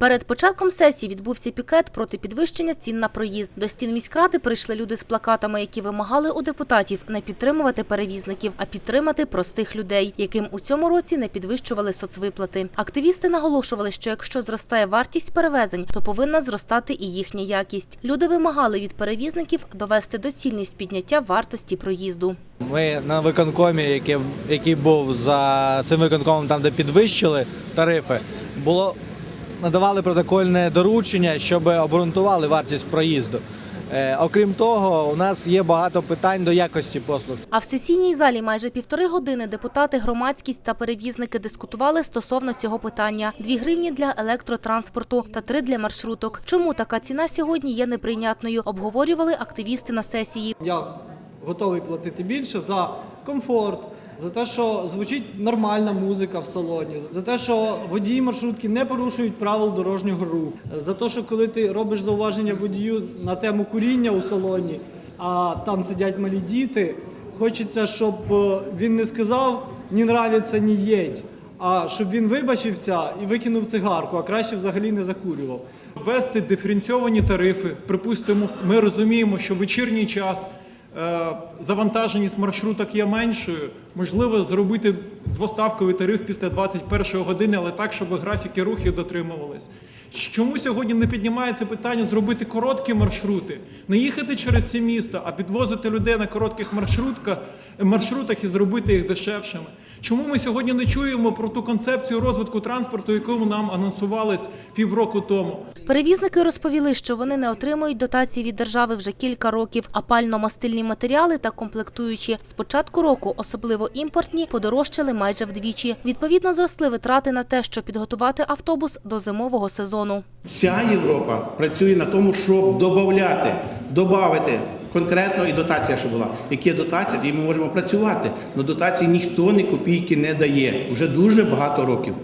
Перед початком сесії відбувся пікет проти підвищення цін на проїзд. До стін міськради прийшли люди з плакатами, які вимагали у депутатів не підтримувати перевізників, а підтримати простих людей, яким у цьому році не підвищували соцвиплати. Активісти наголошували, що якщо зростає вартість перевезень, то повинна зростати і їхня якість. Люди вимагали від перевізників довести доцільність підняття вартості проїзду. Ми на виконкомі, який, був за цим виконкомом, там де підвищили тарифи, було надавали протокольне доручення, щоб обґрунтували вартість проїзду. Е, окрім того, у нас є багато питань до якості послуг. А в сесійній залі майже півтори години депутати, громадськість та перевізники дискутували стосовно цього питання: дві гривні для електротранспорту та три для маршруток. Чому така ціна сьогодні є неприйнятною? Обговорювали активісти на сесії. Я готовий платити більше за комфорт, за те, що звучить нормальна музика в салоні, за те, що водії маршрутки не порушують правил дорожнього руху, за те, що коли ти робиш зауваження водію на тему куріння у салоні, а там сидять малі діти, хочеться, щоб е, він не сказав «не нравиться, не їдь», а щоб він вибачився і викинув цигарку, а краще взагалі не закурював. Ввести диференційовані тарифи. Припустимо, ми розуміємо, що вечірній час завантаженість маршруток є меншою. Можливо, зробити двоставковий тариф після 21 години, але так, щоб графіки рухів дотримувались. Чому сьогодні не піднімається питання зробити короткі маршрути, не їхати через всі міста, а підвозити людей на коротких маршрутках, маршрутах і зробити їх дешевшими? Чому ми сьогодні не чуємо про ту концепцію розвитку транспорту, яку нам анонсувались півроку тому? Перевізники розповіли, що вони не отримують дотації від держави вже кілька років, а пально-мастильні матеріали та комплектуючі з початку року, особливо імпортні, подорожчали майже вдвічі. Відповідно, зросли витрати на те, щоб підготувати автобус до зимового сезону. Вся Європа працює на тому, щоб додати, додати конкретно і дотація, що була. Які дотації, тоді ми можемо працювати. Але дотації ніхто ні копійки не дає. Вже дуже багато років.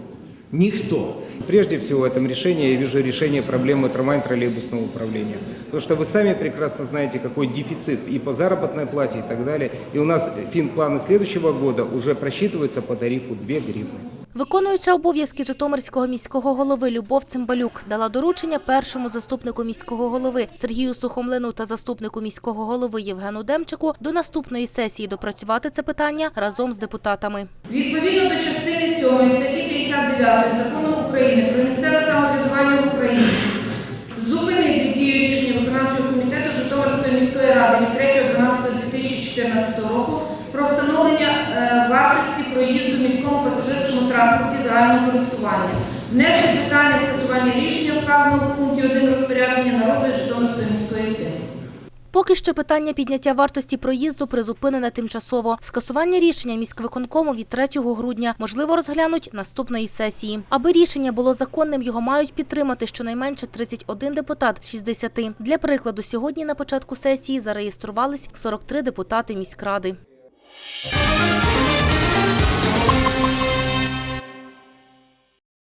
Ніхто. Прежде всего в этом решении я вижу решение проблемы трамвай-троллейбусного управления. Потому что вы сами прекрасно знаете, какой дефицит и по заработной плате и так далее. И у нас финпланы следующего года уже просчитываются по тарифу 2 гривны. Виконуюча обов'язки Житомирського міського голови Любов Цимбалюк дала доручення першому заступнику міського голови Сергію Сухомлину та заступнику міського голови Євгену Демчику до наступної сесії допрацювати це питання разом з депутатами. Відповідно до частини 7 статті 59 Закону України про місцеве самоврядування в Україні зупинити дію рішення виконавчого комітету Житомирської міської ради від 3.12.2014 року про встановлення е, вартості проїзду в міському пасажирському транспорті загального користування. Внести питання скасування рішення вказаного в пункті 1 розпорядження на розгляд Житомирської міської сесії. Поки що питання підняття вартості проїзду призупинене тимчасово. Скасування рішення міськвиконкому від 3 грудня можливо розглянуть наступної сесії. Аби рішення було законним, його мають підтримати щонайменше 31 депутат з 60. Для прикладу, сьогодні на початку сесії зареєструвались 43 депутати міськради.